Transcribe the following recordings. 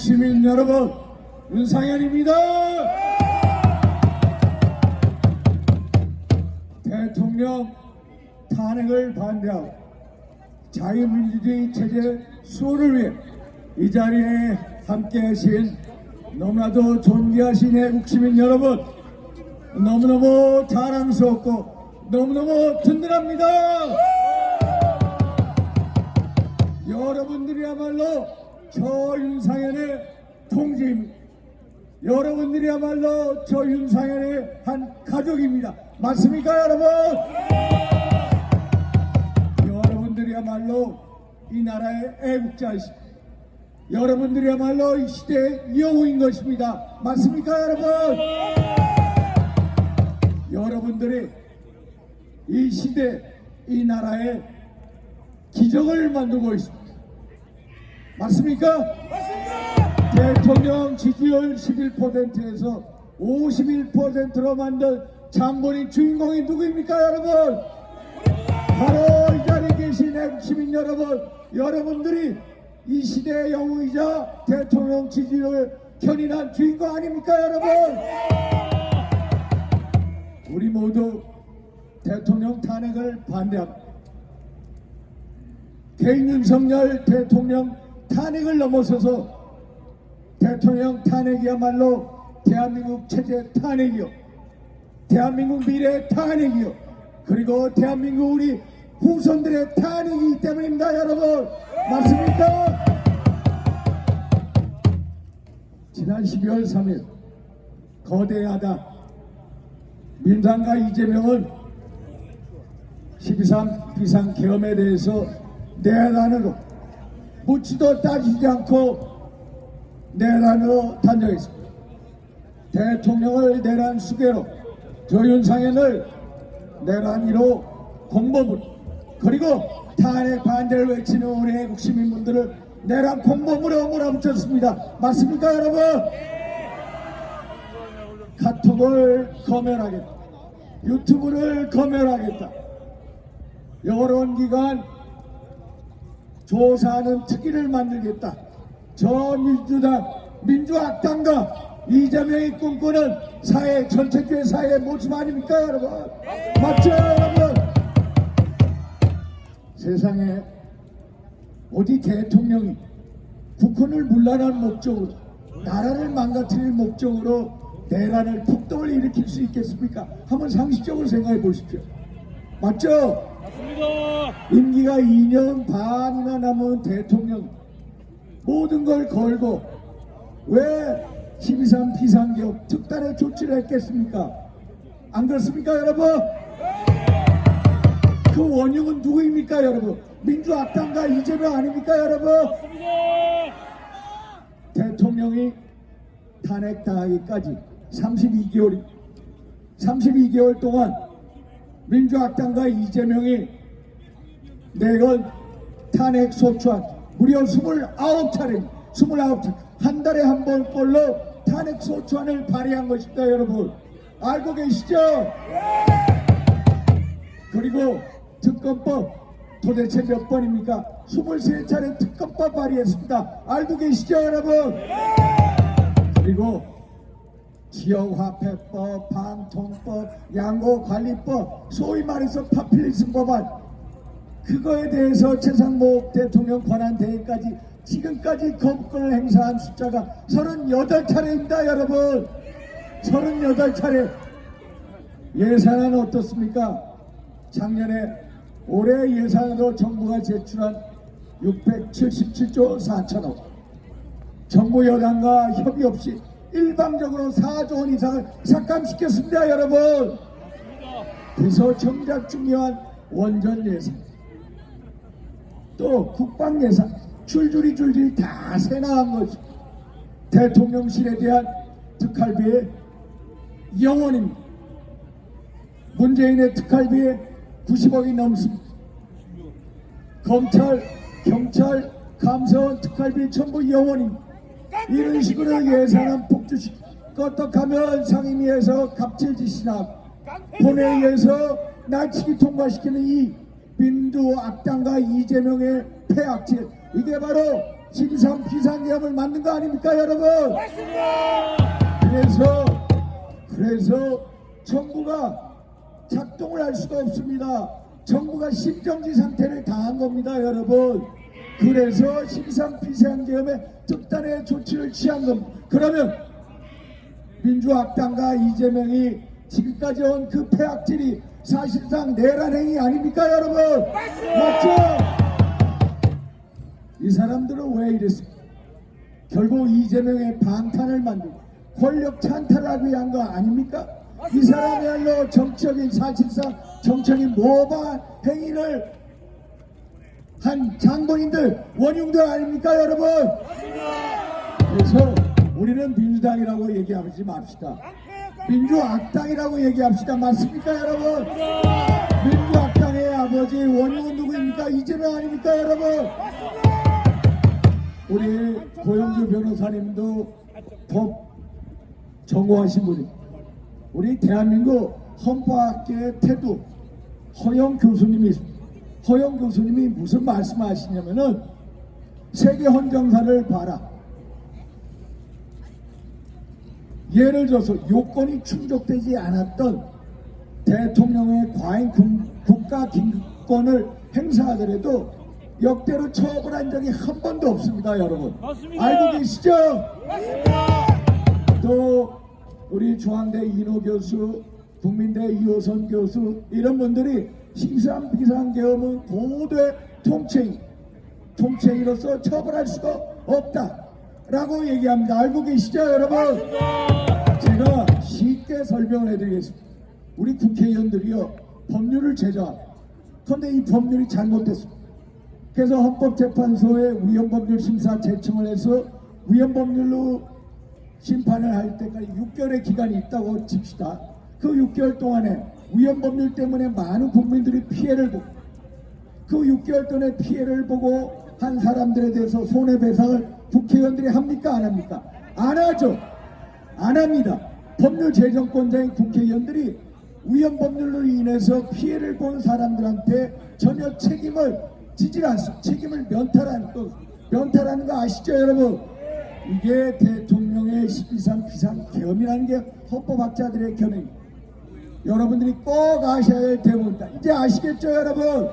시민 여러분, 윤상현입니다. 대통령 탄핵을 반대하고 자유민주주의 체제 수호를 위해 이 자리에 함께 하신 너무나도 존귀하신 애국 시민 여러분, 너무너무 자랑스럽고 너무너무 든든합니다. 여러분들이야말로 저 윤상현의 통지입니다. 여러분들이야말로 저 윤상현의 한 가족입니다. 맞습니까, 여러분? 여러분들이야말로 이 나라의 애국자이십니다. 여러분들이야말로 이 시대의 영웅인 것입니다. 맞습니까, 여러분? 여러분들이 이 시대, 이 나라의 기적을 만들고 있습니다. 맞습니까? 대통령 지지율 11%에서 51%로 만든 장본인 주인공이 누구입니까, 여러분? 바로 이 자리에 계신 시민 여러분, 여러분들이 이 시대의 영웅이자 대통령 지지율 견인한 주인공 아닙니까, 여러분? 우리 모두 대통령 탄핵을 반대합니다. 개인 윤석열 대통령 탄핵을 넘어서서 대통령 탄핵이야말로 대한민국 체제 탄핵이요. 대한민국 미래 탄핵이요. 그리고 대한민국 우리 후손들의 탄핵이기 때문입니다, 여러분. 맞습니까? 지난 12월 3일 거대하다 민주당과 이재명은 12.3 비상계엄에 대해서 내란으로 묻지도 따지지 않고 내란으로 단정했습니다. 대통령을 내란 수계로 조윤상현을 내란 1호 공범으로 그리고 탄핵 반대를 외치는 우리 애국 시민분들을 내란 공범으로 몰아붙였습니다. 맞습니까 여러분? 카톡을 검열하겠다. 유튜브를 검열하겠다. 여론기관 조사하는 특기를 만들겠다. 저 민주당, 민주학당과 이재명이 꿈꾸는 사회, 전체주의 사회의 모습 아닙니까, 여러분? 맞죠, 여러분? 세상에 어디 대통령이 국헌을 물란한 목적으로, 나라를 망가뜨릴 목적으로 내란을 폭동을 일으킬 수 있겠습니까? 한번 상식적으로 생각해 보십시오. 맞죠? 임기가 2년 반이나 남은 대통령 모든 걸 걸고 왜 12.3 비상기업 특단의 조치를 했겠습니까? 안 그렇습니까 여러분? 그 원흉은 누구입니까 여러분? 민주학당과 이재명 아닙니까 여러분? 대통령이 탄핵당하기까지 32개월 32개월 동안 민주학당과 이재명이 내건 탄핵 소추안 무려 29차례 29차례 한 달에 한 번꼴로 탄핵 소추안을 발의한 것입니다 여러분 알고 계시죠? 그리고 특검법 도대체 몇 번입니까? 23차례 특검법 발의했습니다 알고 계시죠 여러분? 그리고 지역화폐법, 방통법, 양호관리법, 소위 말해서 파퓰리즘 법안 그거에 대해서 최상목 대통령 권한대행까지 지금까지 거부권을 행사한 숫자가 38차례입니다 여러분. 38차례. 예산안 어떻습니까? 작년에 올해 예산으로 정부가 제출한 677조 4천억. 정부 여당과 협의 없이 일방적으로 4조 원 이상을 삭감시켰습니다 여러분. 그래서 정작 중요한 원전 예산 또 국방 예산 줄줄이 줄줄이 다 새나간 것이 대통령실에 대한 특활비의 영원입니다. 문재인의 특활비에 90억이 넘습니다. 검찰, 경찰, 감사원 특활비 전부 영원입니다. 이런 식으로 예산안 폭주시 껐떡하면 상임위에서 갑질짓이나. 본회의에서 날치기 통과시키는 이 민주 악당과 이재명의 폐악질 이게 바로 심상 비상계엄을 만든 거 아닙니까 여러분? 그래서 그래서 정부가 작동을 할 수가 없습니다. 정부가 심정지 상태를 당한 겁니다, 여러분. 그래서 심상 비상계엄에 특단의 조치를 취한 겁니다. 그러면 민주학당과 이재명이 지금까지 온 그 폐악질이 사실상 내란 행위 아닙니까, 여러분? 맞죠? 이 사람들은 왜 이랬습니까? 결국 이재명의 방탄을 만들고 권력 찬탈하기 위한 거 아닙니까? 이 사람이야말로 정적인 사실상 정적인 모방 행위를 한 장본인들 원흉들 아닙니까 여러분? 그래서 우리는 민주당이라고 얘기하지 맙시다. 민주악당이라고 얘기합시다. 맞습니까 여러분? 민주악당의 아버지 원흉은 누구입니까? 이재명 아닙니까 여러분? 우리 고영주 변호사님도 법 전공하신 분이 우리 대한민국 헌법학계의 태도 허영 교수님이 있습니다. 허영 교수님이 무슨 말씀하시냐면은 세계 헌정사를 봐라. 예를 들어서 요건이 충족되지 않았던 대통령의 과잉 금- 국가 긴급권을 행사하더라도 역대로 처벌한 적이 한 번도 없습니다, 여러분. 맞습니다. 알고 계시죠? 또 우리 중앙대 이노 교수, 국민대 이호선 교수 이런 분들이 심상 비상계엄은 고도의 통칭, 통칭으로서 처벌할 수가 없다 라고 얘기합니다. 알고 계시죠, 여러분? 제가 쉽게 설명을 해드리겠습니다. 우리 국회의원들이요 법률을 제정합니다. 그런데 이 법률이 잘못됐습니다. 그래서 헌법재판소에 위헌법률 심사 제청을 해서 위헌법률로 심판을 할 때까지 6개월의 기간이 있다고 칩시다. 그 6개월 동안에 위헌법률 때문에 많은 국민들이 피해를 보고 그 6개월 동안의 피해를 보고 한 사람들에 대해서 손해배상을 국회의원들이 합니까 안 합니까? 안 하죠. 안 합니다. 법률 제정권자인 국회의원들이 위헌 법률로 인해서 피해를 본 사람들한테 전혀 책임을 지질 않습니다. 책임을 면탈하는 또 면탈하는 거 아시죠, 여러분? 이게 대통령의 12.3 비상 계엄이라는 게 헌법학자들의 견해입니다. 여러분들이 꼭 아셔야 할 대목이다. 이제 아시겠죠, 여러분?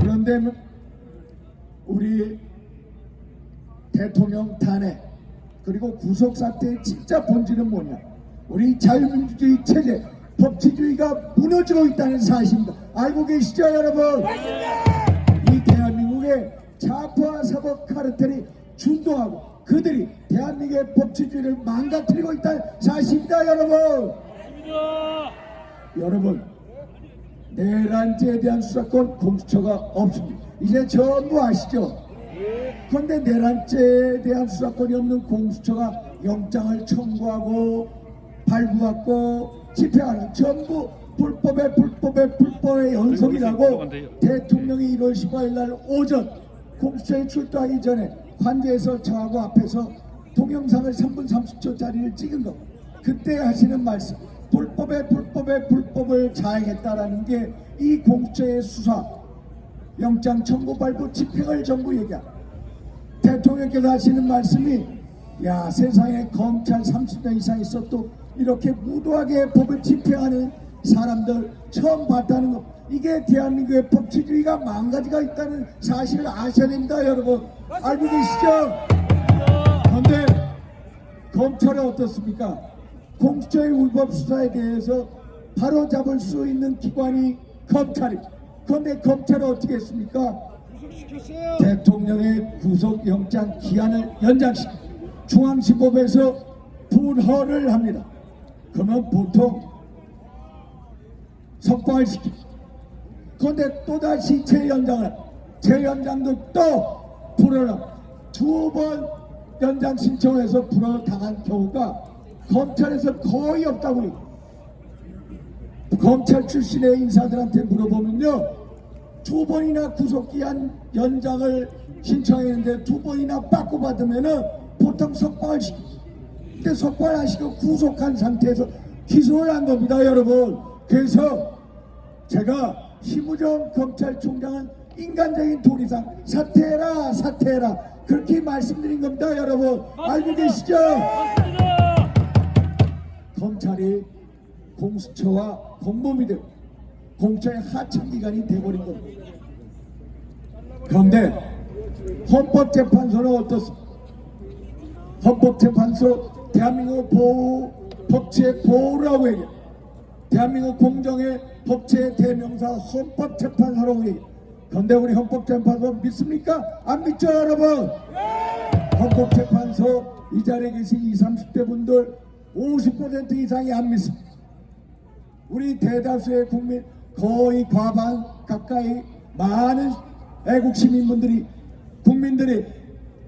그런데 우리 대통령 탄핵 그리고 구속 사태의 진짜 본질은 뭐냐? 우리 자유민주주의 체제, 법치주의가 무너지고 있다는 사실입니다. 알고 계시죠, 여러분? 이 대한민국의 좌파와 사법 카르텔이 준동하고 그들이 대한민국의 법치주의를 망가뜨리고 있다는 사실입니다, 여러분. 여러분, 내란죄에 대한 수사권 공수처가 없습니다. 이제 전부 아시죠? 그런데 내란죄에 대한 수사권이 없는 공수처가 영장을 청구하고 발부받고 집행하는 전부 불법의 불법의 불법의 연속이라고 대통령이 1월 15일 날 오전 공수처에 출두하기 전에 관제에서 저하고 앞에서 동영상을 3분 30초짜리를 찍은 거. 그때 하시는 말씀. 불법의 불법의 불법을 자행했다라는 게 이 공수처의 수사 영장 청구 발부 집행을 전부 얘기합니다. 대통령께서 하시는 말씀이 야 세상에 검찰 30년 이상 있어도 이렇게 무도하게 법을 집행하는 사람들 처음 봤다는 거 이게 대한민국의 법치주의가 망가지가 있다는 사실을 아셔야 됩니다 여러분 알고 계시죠? 그런데 검찰은 어떻습니까? 공수처의 불법 수사에 대해서 바로 잡을 수 있는 기관이 검찰입니다. 그런데 검찰은 어떻게 했습니까? 대통령의 구속영장 기한을 연장시켜 중앙지법에서 불허를 합니다. 그러면 보통 석방시킵니다. 그런데 또다시 재연장을 재연장도 또 불허를 두 번 연장 신청해서 불허 당한 경우가 검찰에서 거의 없다고 해요. 검찰 출신의 인사들한테 물어보면요. 두 번이나 구속기한 연장을 신청했는데 두 번이나 빠꾸받으면은 보통 석방을 시킵니다. 근데 석방을 하시고 구속한 상태에서 기소를 한 겁니다, 여러분. 그래서 제가 심우정 검찰총장은 인간적인 도리상 사퇴해라 사퇴해라 그렇게 말씀드린 겁니다 여러분 알고 계시죠? 검찰이 공수처와 공범이 되고 공처의 하청기관이 돼버린 겁니다. 그런데 헌법재판소는 어떻습니까? 헌법재판소 대한민국 보호 법치의 보호라고 얘기해. 대한민국 공정의 법치의 대명사 헌법재판소라고 얘기해. 그런데 우리 헌법재판소 믿습니까? 안 믿죠 여러분? 헌법재판소 이 자리에 계신 20, 30대 분들 50% 이상이 안 믿습니다. 우리 대다수의 국민 거의 과반 가까이 많은 애국 시민분들이 국민들이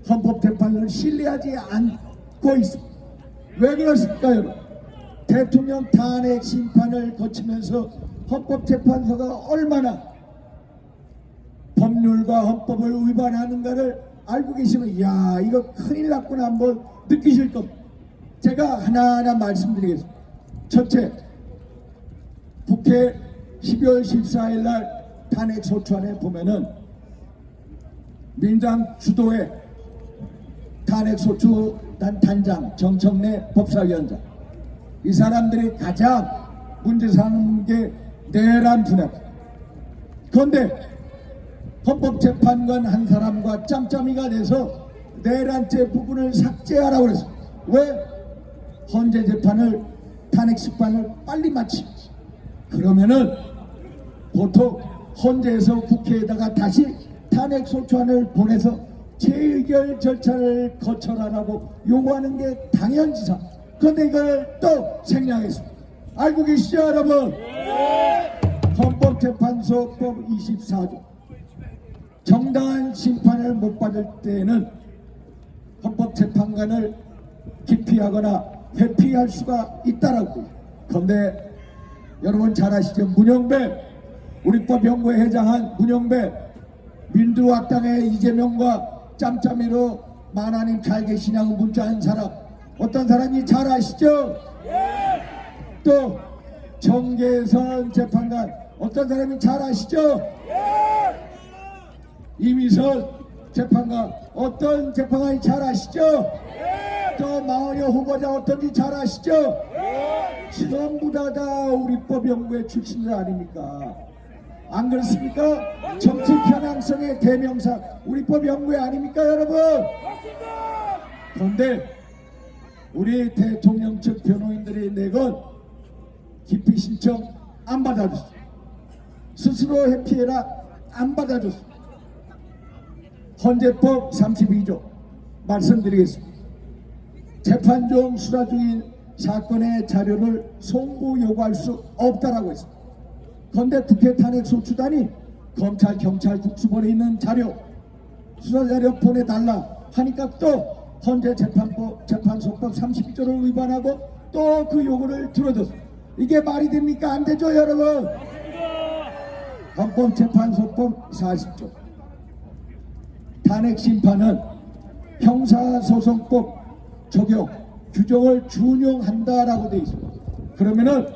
헌법 재판을 신뢰하지 않고 있습니다. 왜 그렇습니까? 대통령 탄핵 심판을 거치면서 헌법재판소가 얼마나 법률과 헌법을 위반하는가를 알고 계시면 야 이거 큰일 났구나 한번 느끼실 겁니다. 제가 하나하나 말씀드리겠습니다. 첫째, 국회 12월 14일 날 탄핵 소추안에 보면은 민당 주도의 탄핵 소추 단 단장 정청래 법사위원장 이 사람들이 가장 문제 삼는 게 내란 분야. 그런데 헌법재판관 한 사람과 짬짬이가 돼서 내란죄 부분을 삭제하라고 그랬어. 왜? 헌재 재판을 탄핵 심판을 빨리 마치. 그러면은 보통 헌재에서 국회에다가 다시 탄핵 소추안을 보내서 재의결 절차를 거쳐라라고 요구하는 게 당연지사. 그런데 이걸 또 생략했습니다. 알고 계시죠, 여러분? 헌법재판소법 24조. 정당한 심판을 못 받을 때에는 헌법재판관을 기피하거나 회피할 수가 있다라고. 그런데 여러분 잘 아시죠? 문영배 우리법 연구회 회장한 문영배 민주학당의 이재명과 짬짬이로 만화님 잘 계시냐고 문자한 사람 어떤 사람이 잘 아시죠? 또 정계선 재판관 어떤 사람이 잘 아시죠? 이미선 재판관 어떤 재판관이 잘 아시죠? 또 마을여 후보자 어떤지 잘 아시죠? 전부 다, 다 우리법 연구회 출신들 아닙니까? 안 그렇습니까? 정치 편향성의 대명사 우리법 연구회 아닙니까 여러분? 그런데 우리 대통령 측 변호인들이 내건 기피 신청 안 받아줬어. 스스로 회피해라 안 받아줬어. 헌재법 32조 말씀드리겠습니다. 재판 중 수사 중인 사건의 자료를 송부 요구할 수 없다라고 했습니다. 그런데 국회 탄핵 소추단이 검찰 경찰 국수본에 있는 자료 수사 자료 보내달라 하니까 또 헌재 재판법 재판소법 32조를 위반하고 또 그 요구를 들어줬어. 이게 말이 됩니까? 안 되죠, 여러분. 헌법재판소법 40조 탄핵 심판은 형사소송법 적용 규정을 준용한다라고 되어 있습니다. 그러면은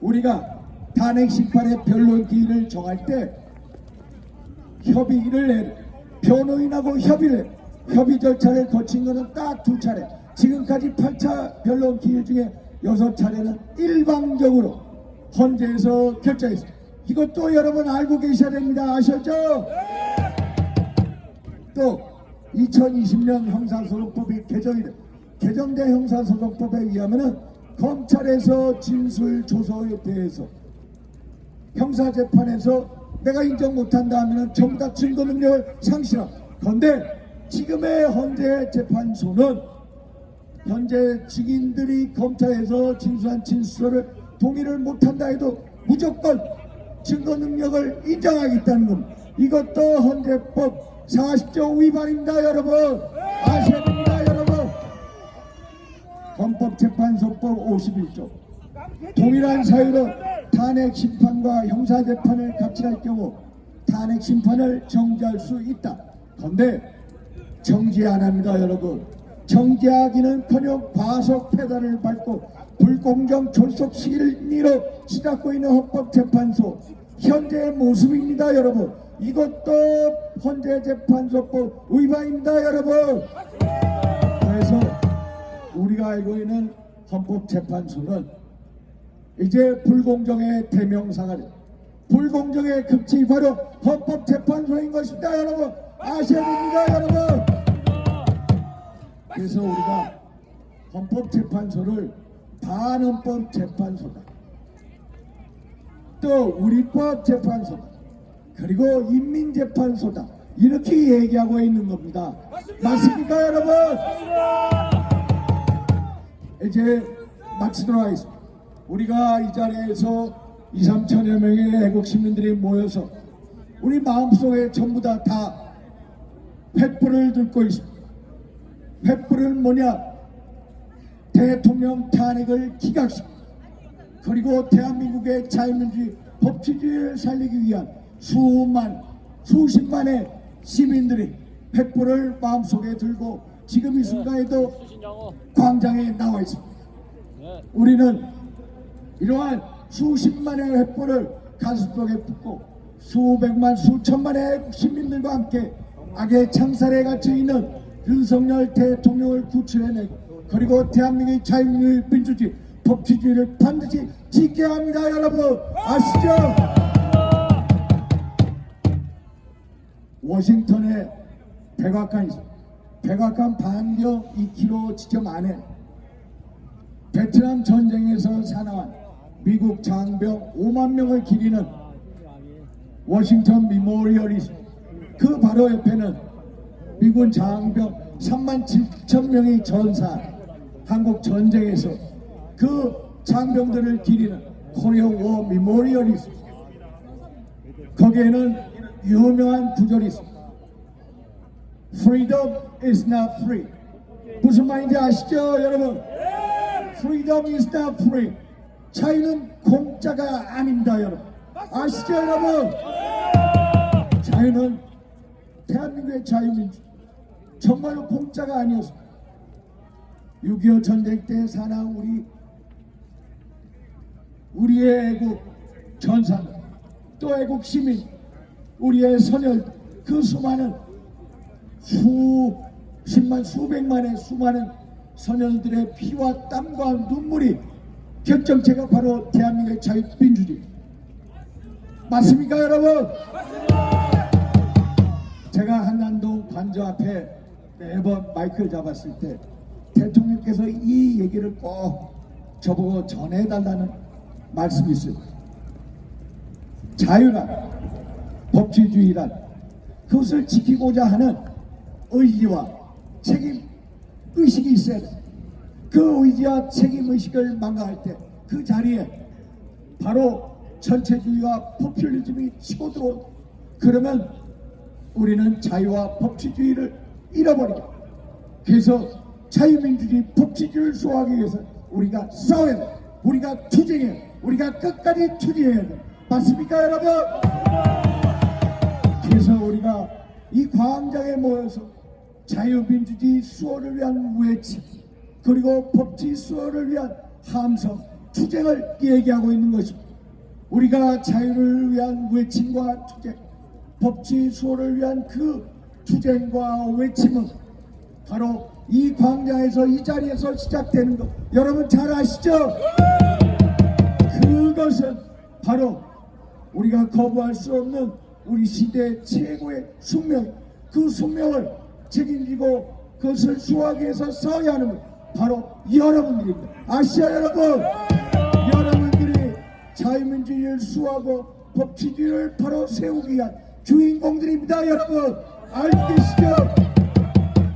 우리가 탄핵 심판의 변론 기일을 정할 때 협의를 해 변호인하고 협의를 해. 협의 절차를 거친 것은 딱 두 차례 지금까지 8차 변론 기일 중에 여섯 차례는 일방적으로 헌재에서 결정했습니다. 이것도 여러분 알고 계셔야 됩니다. 아셨죠? 또 2020년 형사소송법이 개정이 돼 개정된 형사소송법에 의하면은 검찰에서 진술 조서에 대해서 형사재판에서 내가 인정 못한다 하면은 전부 다 증거 능력을 상실함. 그런데 지금의 헌재 재판소는 현재 증인들이 검찰에서 진술한 진술을 동의를 못한다 해도 무조건 증거 능력을 인정하겠다는 겁니다. 이것도 헌재법 40조 위반입니다, 여러분. 아셔야 됩니다, 여러분. 헌법재판소법 51조. 동일한 사유로 탄핵 심판과 형사 재판을 같이 할 경우 탄핵 심판을 정지할 수 있다. 그런데 정지 안 합니다, 여러분. 정지하기는커녕 과속 페달을 밟고 불공정 졸속 시기로 치닫고 있는 헌법재판소 현재의 모습입니다, 여러분. 이것도 헌재 재판소법 위반입니다 여러분 그래서 우리가 알고 있는 헌법재판소는 이제 불공정의 대명사가 돼 불공정의 극치 바로 헌법재판소인 것입니다 여러분. 아셔야 됩니다 여러분. 그래서 우리가 헌법재판소를 반헌법재판소다. 또 우리법재판소다. 그리고 인민재판소다. 이렇게 얘기하고 있는 겁니다. 맞습니까 여러분? 이제 마치도록 하겠습니다 우리가 이 자리에서 2, 3천여 명의 애국 시민들이 모여서 우리 마음속에 전부 다, 다 횃불을 들고 있습니다 횃불은 뭐냐 대통령 탄핵을 기각시키고 그리고 대한민국의 자유민주주의 법치주의를 살리기 위한 수만 수십만의 시민들이 횃불을 마음속에 들고 지금 이 순간에도. 광장에 나와 있습니다. 네. 우리는 이러한 수십만의 횃불을 가슴속에 붙고 수백만 수천만의 시민들과 함께 악의 창살에 갇혀 있는 윤석열 대통령을 구출해내고 그리고 대한민국의 자유민주주의 민주주의 법치주의를 반드시 지켜야 합니다 여러분 아시죠? 워싱턴에 백악관이. 백악관 반경 2km 지점 안에 베트남 전쟁에서 사나운 미국 장병 5만 명을 기리는 워싱턴 미모리얼이. 그 바로 옆에는 미군 장병 3만 7천 명이 전사 한국 전쟁에서 그 장병들을 기리는 코리안 워 미모리얼이 있습니다. 거기에는 유명한 구절이 있습니다. Freedom is not free. 무슨 말인지 아시죠, 여러분? Freedom is not free. 자유는 공짜가 아닙니다, 여러분. 아시죠, 여러분? 자유는 대한민국의 자유민주 정말로 공짜가 아니었습니다. 6.25 전쟁 때 사나운 우리 우리의 애국 전사들 또 애국 시민 우리의 선열 그 수많은 수십만 수백만의 수많은 선열들의 피와 땀과 눈물이 결정체가 바로 대한민국의 자유민주주의 맞습니까 여러분? 제가 한남동 관저 앞에 매번 마이크를 잡았을 때 대통령께서 이 얘기를 꼭 저보고 전해달라는 말씀이 있어요. 자유란 법치주의란 그것을 지키고자 하는 의지와 책임 의식이 있어야 돼. 그 의지와 책임 의식을 망가할 때 그 자리에 바로 전체주의와 포퓰리즘이 치고 들어온 그러면 우리는 자유와 법치주의를 잃어버리게. 그래서 자유민주주의 법치주의를 수호하기 위해서 우리가 싸워야 돼. 우리가 투쟁해야 돼. 우리가 끝까지 투쟁해야 돼. 맞습니까 여러분? 그래서 우리가 이 광장에 모여서 자유민주주의 수호를 위한 외침 그리고 법치 수호를 위한 함성 투쟁을 얘기하고 있는 것입니다. 우리가 자유를 위한 외침과 투쟁 법치 수호를 위한 그 투쟁과 외침은 바로 이 광장에서 이 자리에서 시작되는 것 여러분 잘 아시죠? 그것은 바로 우리가 거부할 수 없는 우리 시대 최고의 숙명 그 숙명을 책임지고 그것을 수호하기 위해서 싸워야 하는 분 바로 여러분들입니다 아시아 여러분 여러분들이 자유민주주의를 수호하고 법치주의를 바로 세우기 위한 주인공들입니다 여러분 알고 계시죠?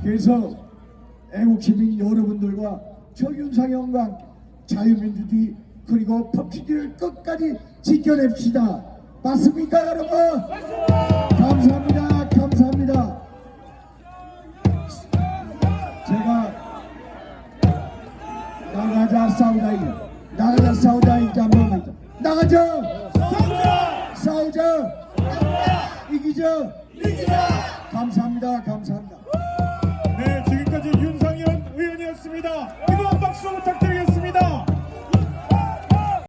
그래서 애국시민 여러분들과 저 윤상현과 함께 자유민주주의 그리고 법치주의를 끝까지 지켜냅시다 맞습니까 여러분? 감사합니다 싸우자 이겨 나가자 싸우자 이겨 한번 하자 나가자! 싸우자! 싸우자! 이기자! 이기자! 감사합니다 감사합니다. 네, 지금까지 윤상현 의원이었습니다. 뜨거운 박수 부탁드리겠습니다.